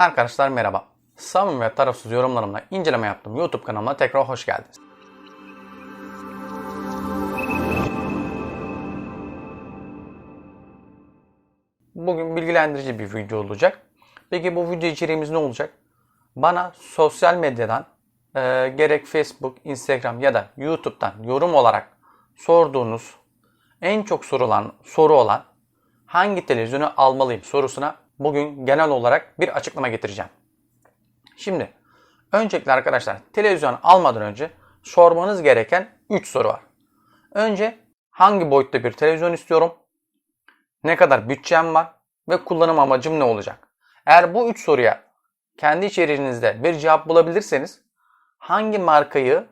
Arkadaşlar merhaba. Samimi ve tarafsız yorumlarımla inceleme yaptığım YouTube kanalıma tekrar hoş geldiniz. Bugün bilgilendirici bir video olacak. Peki bu video içeriğimiz ne olacak? Bana sosyal medyadan e, gerek Facebook, Instagram ya da YouTube'dan yorum olarak sorduğunuz en çok sorulan soru olan hangi televizyonu almalıyım sorusuna bugün genel olarak bir açıklama getireceğim. Şimdi öncelikle arkadaşlar televizyon almadan önce sormanız gereken 3 soru var. Önce hangi boyutta bir televizyon istiyorum? Ne kadar bütçem var? Ve kullanım amacım ne olacak? Eğer bu 3 soruya kendi içeriğinizde bir cevap bulabilirseniz hangi markayı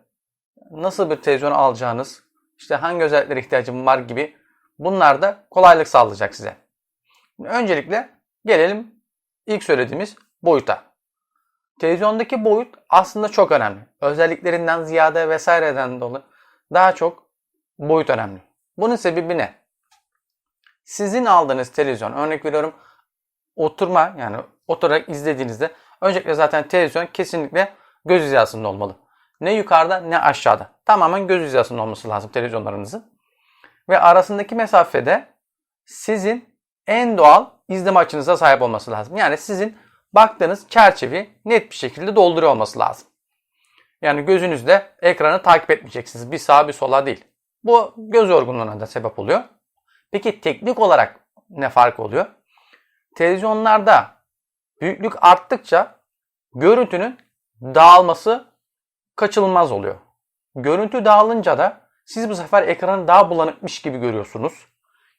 nasıl bir televizyon alacağınız, işte hangi özelliklere ihtiyacım var gibi bunlar da kolaylık sağlayacak size. Öncelikle gelelim ilk söylediğimiz boyuta. Televizyondaki boyut aslında çok önemli. Özelliklerinden ziyade vesaireden dolayı daha çok boyut önemli. Bunun sebebi ne? Sizin aldığınız televizyon örnek veriyorum oturma yani oturarak izlediğinizde öncelikle zaten televizyon kesinlikle göz hizasında olmalı. Ne yukarıda ne aşağıda. Tamamen göz hizasında olması lazım televizyonlarınızın. Ve arasındaki mesafede sizin en doğal izleme açınıza sahip olması lazım. Yani sizin baktığınız çerçeveyi net bir şekilde dolduruyor olması lazım. Yani gözünüzde ekranı takip etmeyeceksiniz. Bir sağa bir sola değil. Bu göz yorgunluğuna da sebep oluyor. Peki teknik olarak ne fark oluyor? Televizyonlarda büyüklük arttıkça görüntünün dağılması kaçınılmaz oluyor. Görüntü dağılınca da siz bu sefer ekranı daha bulanıkmış gibi görüyorsunuz.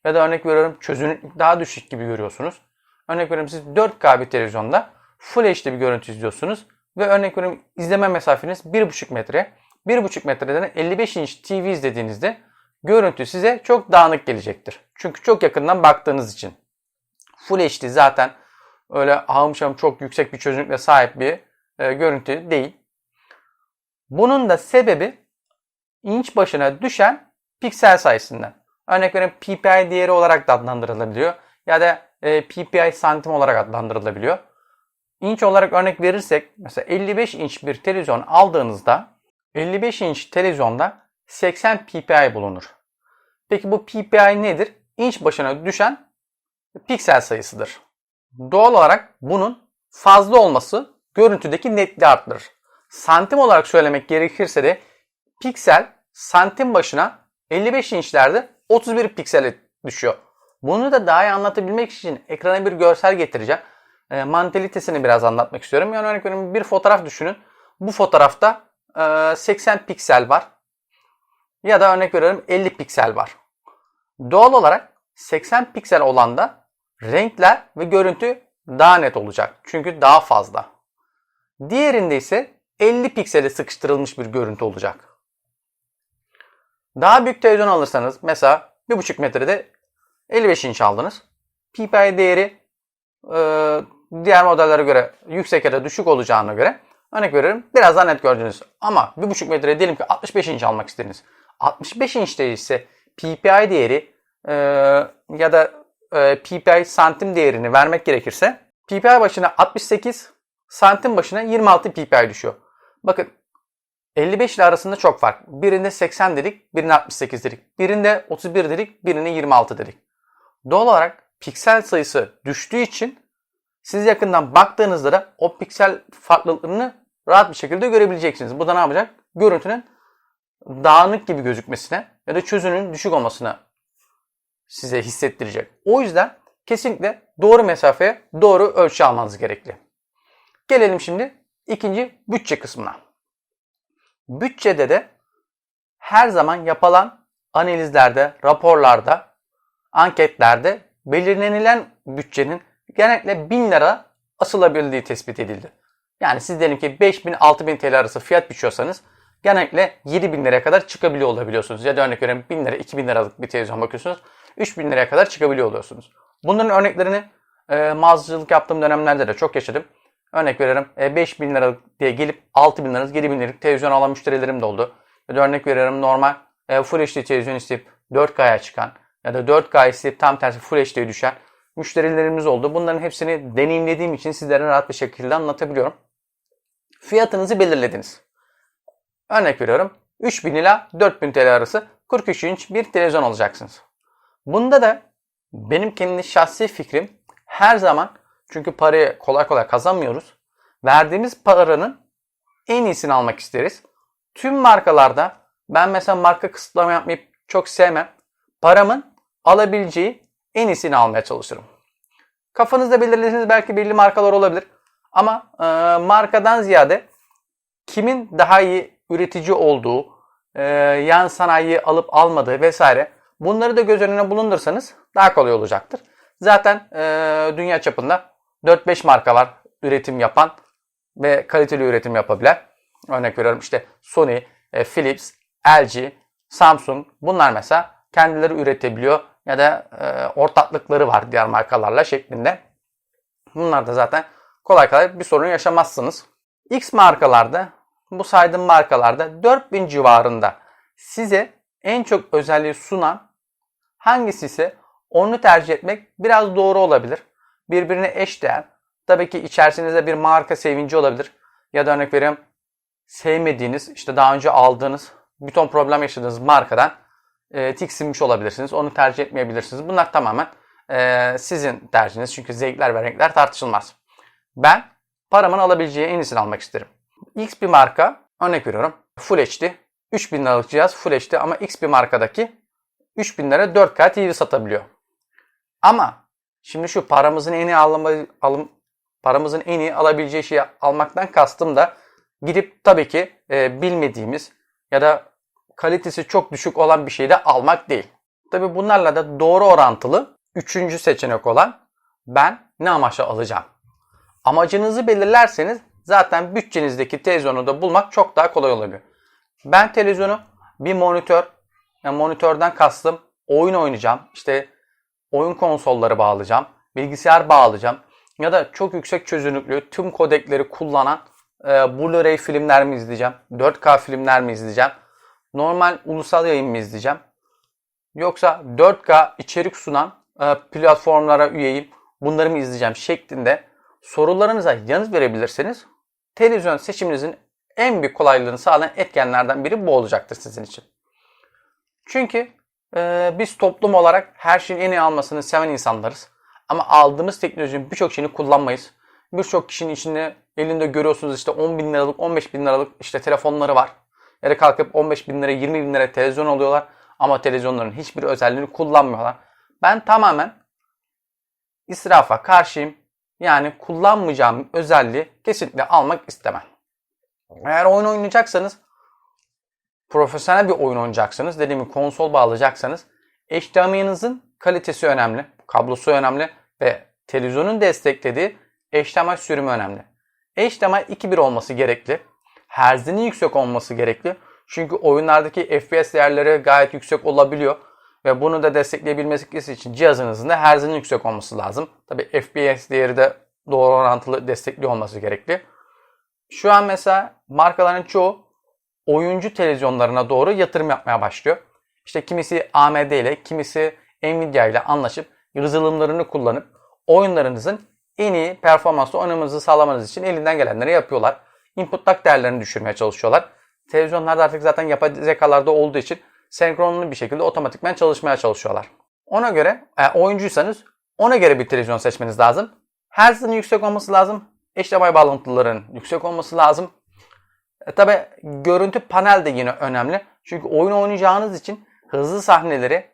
Ya da örnek veriyorum çözünürlük daha düşük gibi görüyorsunuz. Örnek veriyorum siz 4K bir televizyonda Full HD bir görüntü izliyorsunuz. Ve örnek veriyorum izleme mesafeniz 1,5 metre. 1,5 metreden 55 inç TV izlediğinizde görüntü size çok dağınık gelecektir. Çünkü çok yakından baktığınız için. Full HD zaten öyle ahım çok yüksek bir çözünürlükle sahip bir e, görüntü değil. Bunun da sebebi inç başına düşen piksel sayısından. Örnek veriyorum PPI değeri olarak da adlandırılabiliyor. Ya da e, PPI santim olarak adlandırılabiliyor. İnç olarak örnek verirsek mesela 55 inç bir televizyon aldığınızda 55 inç televizyonda 80 PPI bulunur. Peki bu PPI nedir? İnç başına düşen piksel sayısıdır. Doğal olarak bunun fazla olması görüntüdeki netliği arttırır. Santim olarak söylemek gerekirse de piksel santim başına 55 inçlerde 31 piksele düşüyor. Bunu da daha iyi anlatabilmek için ekrana bir görsel getireceğim. E, mantalitesini biraz anlatmak istiyorum. Yani örnek veriyorum bir fotoğraf düşünün. Bu fotoğrafta e, 80 piksel var. Ya da örnek veriyorum 50 piksel var. Doğal olarak 80 piksel olanda renkler ve görüntü daha net olacak. Çünkü daha fazla. Diğerinde ise 50 piksele sıkıştırılmış bir görüntü olacak. Daha büyük televizyon alırsanız mesela 1.5 metrede 55 inç aldınız. PPI değeri e, diğer modellere göre yüksek ya da düşük olacağına göre örnek veriyorum biraz daha net gördünüz. Ama 1.5 metre diyelim ki 65 inç almak istediniz. 65 inçte ise PPI değeri e, ya da e, PPI santim değerini vermek gerekirse PPI başına 68 santim başına 26 PPI düşüyor. Bakın 55 ile arasında çok fark. Birinde 80 dedik, birinde 68 dedik. Birinde 31 dedik, birine 26 dedik. Doğal olarak piksel sayısı düştüğü için siz yakından baktığınızda da o piksel farklılıklarını rahat bir şekilde görebileceksiniz. Bu da ne yapacak? Görüntünün dağınık gibi gözükmesine ya da çözünürlüğün düşük olmasına size hissettirecek. O yüzden kesinlikle doğru mesafeye doğru ölçü almanız gerekli. Gelelim şimdi ikinci bütçe kısmına. Bütçede de her zaman yapılan analizlerde, raporlarda, anketlerde belirlenilen bütçenin genellikle 1000 lira asılabildiği tespit edildi. Yani siz diyelim ki 5000 6000 TL arası fiyat biçiyorsanız genellikle 7000 liraya kadar çıkabiliyor olabiliyorsunuz. Ya da örnek veriyorum 1000 lira 2000 liralık bir televizyon bakıyorsunuz 3000 liraya kadar çıkabiliyor oluyorsunuz. Bunların örneklerini e, mağazacılık yaptığım dönemlerde de çok yaşadım. Örnek veriyorum e, 5000 liralık diye gelip 6000 liralık 7000 liralık televizyon alan müşterilerim de oldu. Ya da örnek veriyorum normal e, Full HD televizyon isteyip 4K'ya çıkan ya da 4K isteyip tam tersi Full HD'ye düşen müşterilerimiz oldu. Bunların hepsini deneyimlediğim için sizlere rahat bir şekilde anlatabiliyorum. Fiyatınızı belirlediniz. Örnek veriyorum. 3000 ila 4000 TL arası 43 inç bir televizyon alacaksınız. Bunda da benim kendi şahsi fikrim her zaman çünkü parayı kolay kolay kazanmıyoruz. Verdiğimiz paranın en iyisini almak isteriz. Tüm markalarda ben mesela marka kısıtlama yapmayıp çok sevmem. Paramın alabileceği en iyisini almaya çalışırım. Kafanızda belirlediğiniz belki belli markalar olabilir. Ama e, markadan ziyade kimin daha iyi üretici olduğu, e, yan sanayiyi alıp almadığı vesaire bunları da göz önüne bulundursanız daha kolay olacaktır. Zaten e, dünya çapında 4-5 marka var üretim yapan ve kaliteli üretim yapabilen. Örnek veriyorum işte Sony, e, Philips, LG, Samsung bunlar mesela kendileri üretebiliyor ya da e, ortaklıkları var diğer markalarla şeklinde. Bunlar da zaten kolay kolay bir sorun yaşamazsınız. X markalarda bu saydığım markalarda 4000 civarında size en çok özelliği sunan hangisi ise onu tercih etmek biraz doğru olabilir. Birbirine eş değer. Tabii ki içerisinizde bir marka sevinci olabilir. Ya da örnek veriyorum sevmediğiniz, işte daha önce aldığınız, bir ton problem yaşadığınız markadan e, tiksinmiş olabilirsiniz. Onu tercih etmeyebilirsiniz. Bunlar tamamen e, sizin tercihiniz. Çünkü zevkler ve renkler tartışılmaz. Ben paramın alabileceği en iyisini almak isterim. X bir marka, örnek veriyorum. Full HD. 3000 liralık cihaz Full HD ama X bir markadaki 3000 lira 4K TV satabiliyor. Ama şimdi şu paramızın en iyi alma, alım, paramızın en iyi alabileceği şeyi almaktan kastım da gidip tabii ki e, bilmediğimiz ya da kalitesi çok düşük olan bir şeyi de almak değil. Tabii bunlarla da doğru orantılı üçüncü seçenek olan ben ne amaçla alacağım. Amacınızı belirlerseniz zaten bütçenizdeki televizyonu da bulmak çok daha kolay olabiliyor. Ben televizyonu bir monitör, yani monitörden kastım oyun oynayacağım, işte oyun konsolları bağlayacağım, bilgisayar bağlayacağım ya da çok yüksek çözünürlüklü tüm kodekleri kullanan e, Blu-ray filmler mi izleyeceğim, 4K filmler mi izleyeceğim, normal ulusal yayın mı izleyeceğim, yoksa 4K içerik sunan e, platformlara üyeyim, bunları mı izleyeceğim şeklinde sorularınıza yanıt verebilirseniz televizyon seçiminizin en büyük kolaylığını sağlayan etkenlerden biri bu olacaktır sizin için. Çünkü e, biz toplum olarak her şeyin en iyi almasını seven insanlarız. Ama aldığımız teknolojinin birçok şeyini kullanmayız. Birçok kişinin içinde elinde görüyorsunuz işte 10 bin liralık, 15 bin liralık işte telefonları var. Da kalkıp 15 bin lira, 20 bin lira televizyon alıyorlar. Ama televizyonların hiçbir özelliğini kullanmıyorlar. Ben tamamen israfa karşıyım. Yani kullanmayacağım özelliği kesinlikle almak istemem. Eğer oyun oynayacaksanız profesyonel bir oyun oynayacaksınız. Dediğim gibi konsol bağlayacaksanız HDMI'nizin kalitesi önemli. Kablosu önemli ve televizyonun desteklediği HDMI sürümü önemli. HDMI 2.1 olması gerekli. Herzinin yüksek olması gerekli. Çünkü oyunlardaki FPS değerleri gayet yüksek olabiliyor. Ve bunu da destekleyebilmesi için cihazınızın da herzinin yüksek olması lazım. Tabi FPS değeri de doğru orantılı destekli olması gerekli. Şu an mesela markaların çoğu oyuncu televizyonlarına doğru yatırım yapmaya başlıyor. İşte kimisi AMD ile, kimisi Nvidia ile anlaşıp yazılımlarını kullanıp oyunlarınızın en iyi performansla oynamanızı sağlamanız için elinden gelenleri yapıyorlar. Input lag değerlerini düşürmeye çalışıyorlar. Televizyonlarda artık zaten yapay zekalarda olduğu için senkronlu bir şekilde otomatikmen çalışmaya çalışıyorlar. Ona göre eğer oyuncuysanız ona göre bir televizyon seçmeniz lazım. Herz'in yüksek olması lazım. HDMI bağlantıların yüksek olması lazım. E, Tabi görüntü panel de yine önemli. Çünkü oyun oynayacağınız için hızlı sahneleri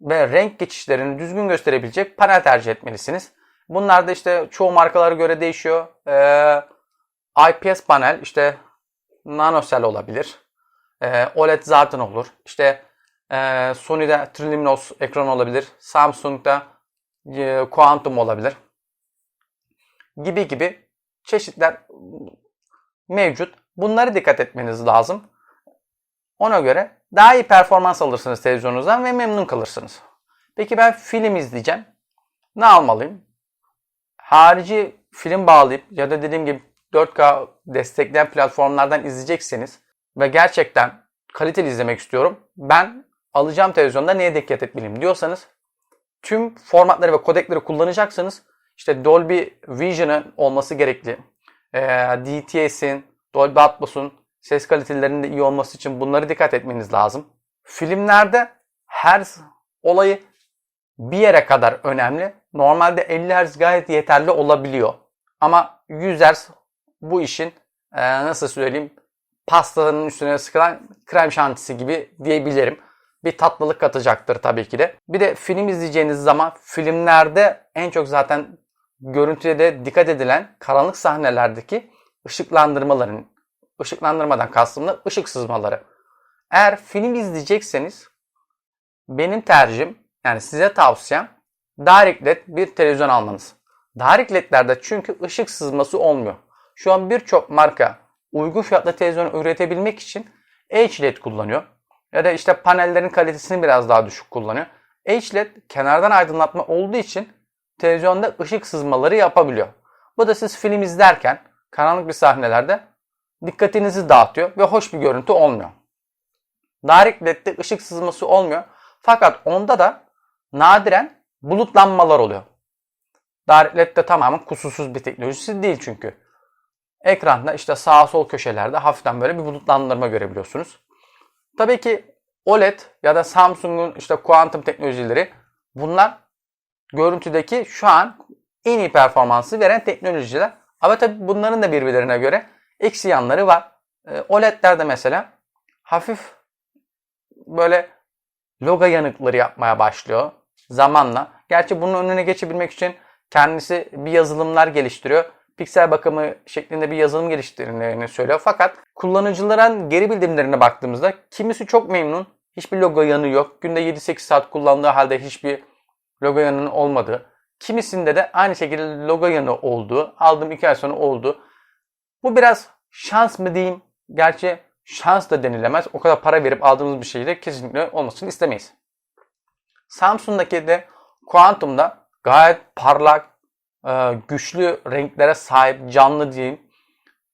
ve renk geçişlerini düzgün gösterebilecek panel tercih etmelisiniz. Bunlar da işte çoğu markalara göre değişiyor. Ee, IPS panel işte nanosel olabilir. Ee, OLED zaten olur. İşte e, Sony'de Triluminos ekran olabilir. Samsung'da e, Quantum olabilir. Gibi gibi çeşitler mevcut. Bunları dikkat etmeniz lazım. Ona göre daha iyi performans alırsınız televizyonunuzdan ve memnun kalırsınız. Peki ben film izleyeceğim. Ne almalıyım? Harici film bağlayıp ya da dediğim gibi 4K destekleyen platformlardan izleyecekseniz ve gerçekten kaliteli izlemek istiyorum. Ben alacağım televizyonda neye dikkat etmeliyim diyorsanız tüm formatları ve kodekleri kullanacaksanız işte Dolby Vision'ın olması gerekli. Ee, DTS'in, Dolby Atmos'un ses kalitelerinin de iyi olması için bunları dikkat etmeniz lazım. Filmlerde her olayı bir yere kadar önemli. Normalde 50 Hz gayet yeterli olabiliyor. Ama 100 Hz bu işin e, nasıl söyleyeyim pastanın üstüne sıkılan krem şantisi gibi diyebilirim. Bir tatlılık katacaktır tabii ki de. Bir de film izleyeceğiniz zaman filmlerde en çok zaten görüntüye de dikkat edilen karanlık sahnelerdeki ışıklandırmaların ışıklandırmadan kastım da ışık sızmaları. Eğer film izleyecekseniz benim tercihim yani size tavsiyem Direct LED bir televizyon almanız. Direct LED'lerde çünkü ışık sızması olmuyor. Şu an birçok marka uygun fiyatlı televizyon üretebilmek için HLED kullanıyor. Ya da işte panellerin kalitesini biraz daha düşük kullanıyor. HLED kenardan aydınlatma olduğu için televizyonda ışık sızmaları yapabiliyor. Bu da siz film izlerken karanlık bir sahnelerde dikkatinizi dağıtıyor ve hoş bir görüntü olmuyor. Direct LED'de ışık sızması olmuyor. Fakat onda da nadiren bulutlanmalar oluyor. Direct LED de tamamen kusursuz bir teknolojisi değil çünkü. Ekranda işte sağ sol köşelerde hafiften böyle bir bulutlandırma görebiliyorsunuz. Tabii ki OLED ya da Samsung'un işte kuantum teknolojileri bunlar görüntüdeki şu an en iyi performansı veren teknolojiler. Ama tabii bunların da birbirlerine göre eksi yanları var. E, OLED'lerde mesela hafif böyle logo yanıkları yapmaya başlıyor zamanla. Gerçi bunun önüne geçebilmek için kendisi bir yazılımlar geliştiriyor. Piksel bakımı şeklinde bir yazılım geliştirdiğini söylüyor. Fakat kullanıcıların geri bildirimlerine baktığımızda kimisi çok memnun. Hiçbir logo yanı yok. Günde 7-8 saat kullandığı halde hiçbir logo yanının olmadığı. Kimisinde de aynı şekilde logo yanı olduğu, aldığım 2 ay sonra oldu. Bu biraz şans mı diyeyim? Gerçi şans da denilemez. O kadar para verip aldığımız bir şeyde kesinlikle olmasını istemeyiz. Samsung'daki de Quantum'da gayet parlak, e, güçlü renklere sahip, canlı diyeyim.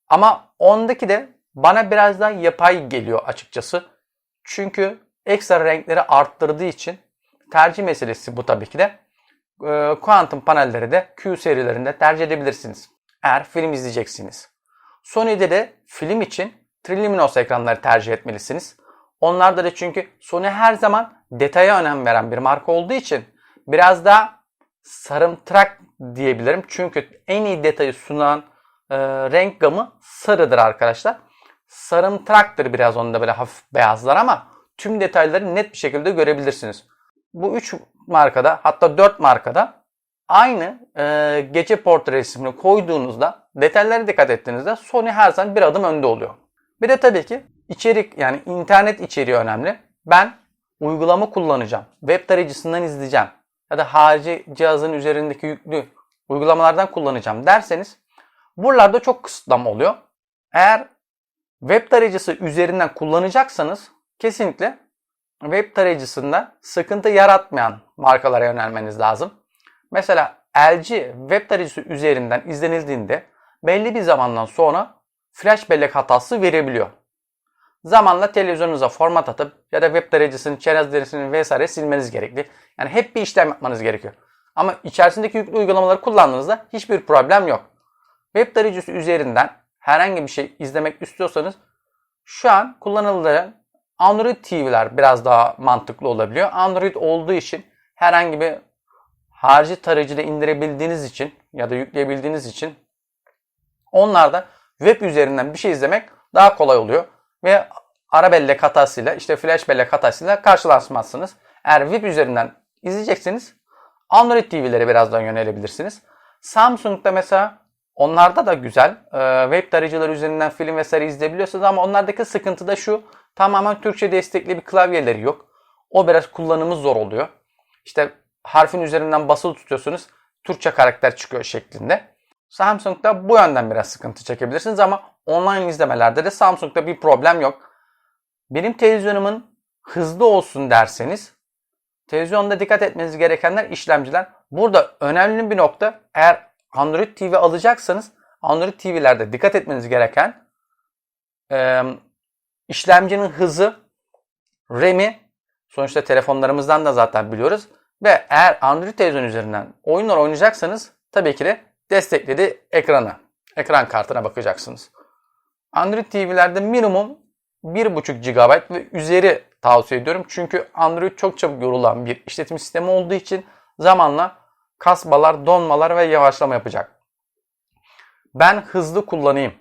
Ama ondaki de bana biraz daha yapay geliyor açıkçası. Çünkü ekstra renkleri arttırdığı için tercih meselesi bu tabii ki de. E, Quantum panelleri de Q serilerinde tercih edebilirsiniz. Eğer film izleyeceksiniz. Sony'de de film için Triluminos ekranları tercih etmelisiniz. Onlarda da çünkü Sony her zaman detaya önem veren bir marka olduğu için biraz daha sarımtırak diyebilirim. Çünkü en iyi detayı sunan e, renk gamı sarıdır arkadaşlar. Sarımtıraktır biraz onda böyle hafif beyazlar ama tüm detayları net bir şekilde görebilirsiniz. Bu 3 markada hatta 4 markada aynı e, gece portre resmini koyduğunuzda detaylara dikkat ettiğinizde Sony her zaman bir adım önde oluyor. Bir de tabii ki içerik yani internet içeriği önemli. Ben uygulama kullanacağım. Web tarayıcısından izleyeceğim. Ya da harici cihazın üzerindeki yüklü uygulamalardan kullanacağım derseniz buralarda çok kısıtlama oluyor. Eğer web tarayıcısı üzerinden kullanacaksanız kesinlikle web tarayıcısında sıkıntı yaratmayan markalara yönelmeniz lazım. Mesela LG web tarayıcısı üzerinden izlenildiğinde belli bir zamandan sonra flash bellek hatası verebiliyor. Zamanla televizyonunuza format atıp ya da web tarayıcısının çerezlerini vesaire silmeniz gerekli. Yani hep bir işlem yapmanız gerekiyor. Ama içerisindeki yüklü uygulamaları kullandığınızda hiçbir problem yok. Web tarayıcısı üzerinden herhangi bir şey izlemek istiyorsanız şu an kullanılan Android TV'ler biraz daha mantıklı olabiliyor. Android olduğu için herhangi bir harici tarayıcıyla indirebildiğiniz için ya da yükleyebildiğiniz için onlarda web üzerinden bir şey izlemek daha kolay oluyor ve ara bellek hatasıyla işte flash bellek hatasıyla karşılaşmazsınız. Eğer web üzerinden izleyeceksiniz Android TV'lere birazdan yönelebilirsiniz. Samsung'da mesela onlarda da güzel web tarayıcıları üzerinden film vesaire izleyebiliyorsunuz ama onlardaki sıkıntı da şu tamamen Türkçe destekli bir klavyeleri yok. O biraz kullanımı zor oluyor. İşte harfin üzerinden basılı tutuyorsunuz Türkçe karakter çıkıyor şeklinde. Samsung'da bu yönden biraz sıkıntı çekebilirsiniz ama online izlemelerde de Samsung'da bir problem yok. Benim televizyonumun hızlı olsun derseniz televizyonda dikkat etmeniz gerekenler işlemciler. Burada önemli bir nokta eğer Android TV alacaksanız Android TV'lerde dikkat etmeniz gereken işlemcinin hızı, RAM'i sonuçta telefonlarımızdan da zaten biliyoruz Ve eğer Android televizyon üzerinden oyunlar oynayacaksanız tabii ki de desteklediği ekrana, ekran kartına bakacaksınız. Android TV'lerde minimum 1.5 GB ve üzeri tavsiye ediyorum. Çünkü Android çok çabuk yorulan bir işletim sistemi olduğu için zamanla kasmalar, donmalar ve yavaşlama yapacak. Ben hızlı kullanayım,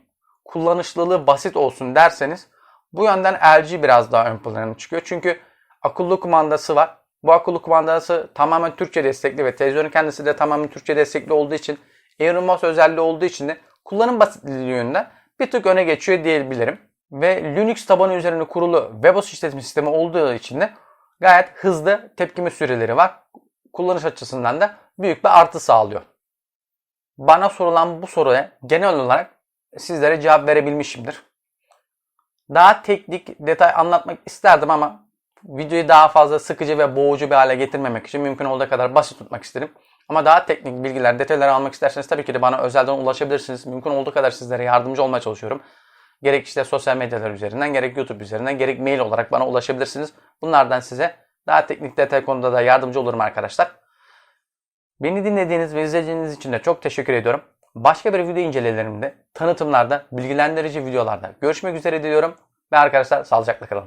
kullanışlılığı basit olsun derseniz bu yönden LG biraz daha ön plana çıkıyor. Çünkü akıllı kumandası var. Bu akıllı kumandası tamamen Türkçe destekli ve televizyonun kendisi de tamamen Türkçe destekli olduğu için Airmos özelliği olduğu için de kullanım basitliği yönünden bir tık öne geçiyor diyebilirim. Ve Linux tabanı üzerine kurulu WebOS işletim sistemi olduğu için de gayet hızlı tepkime süreleri var. Kullanış açısından da büyük bir artı sağlıyor. Bana sorulan bu soruya genel olarak sizlere cevap verebilmişimdir. Daha teknik detay anlatmak isterdim ama videoyu daha fazla sıkıcı ve boğucu bir hale getirmemek için mümkün olduğu kadar basit tutmak istedim. Ama daha teknik bilgiler, detaylar almak isterseniz tabii ki de bana özelden ulaşabilirsiniz. Mümkün olduğu kadar sizlere yardımcı olmaya çalışıyorum. Gerek işte sosyal medyalar üzerinden, gerek YouTube üzerinden, gerek mail olarak bana ulaşabilirsiniz. Bunlardan size daha teknik detay konuda da yardımcı olurum arkadaşlar. Beni dinlediğiniz ve izlediğiniz için de çok teşekkür ediyorum. Başka bir video incelerimde, tanıtımlarda, bilgilendirici videolarda görüşmek üzere diliyorum. Ve arkadaşlar sağlıcakla kalın.